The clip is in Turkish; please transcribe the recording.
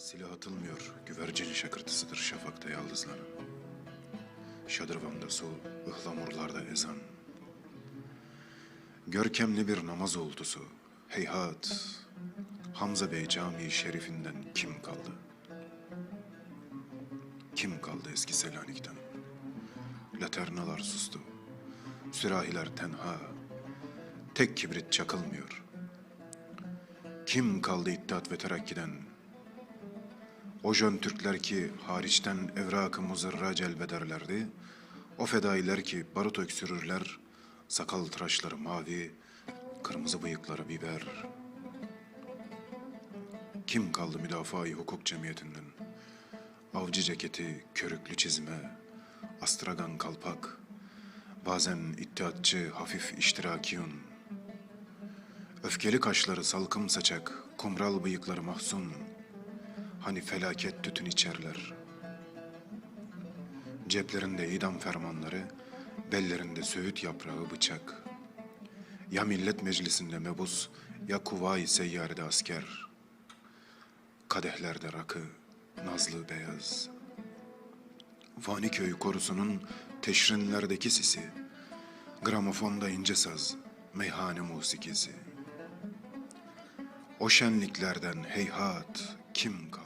Silah atılmıyor, güvercin şakırtısıdır şafakta yaldızların. Şadırvanda su, ıhlamurlarda ezan. Görkemli bir namaz oltusu, heyhat. Hamza Bey Camii Şerifinden kim kaldı? Kim kaldı eski Selanik'ten? Laternalar sustu, sürahiler tenha, tek kibrit çakılmıyor. Kim kaldı İttihat ve Terakki'den? O jön Türkler ki hariçten evrak-ı muzırra celbederlerdi, o fedailer ki barut öksürürler, sakal tıraşları mavi, kırmızı bıyıkları biber. Kim kaldı müdafaa-i hukuk cemiyetinden? Avcı ceketi, körüklü çizme, astragan kalpak, bazen iddiatçı hafif iştirakiyun, öfkeli kaşları salkım saçak, kumral bıyıkları mahzun, Hani felaket tütün içerler. Ceplerinde idam fermanları, bellerinde söğüt yaprağı bıçak. Ya millet meclisinde mebus, ya kuvayi seyyarede asker. Kadehlerde rakı, nazlı beyaz. Vaniköy korusunun teşrinlerdeki sisi. Gramofonda ince saz, meyhane musikisi. O şenliklerden heyhat kim kaldı?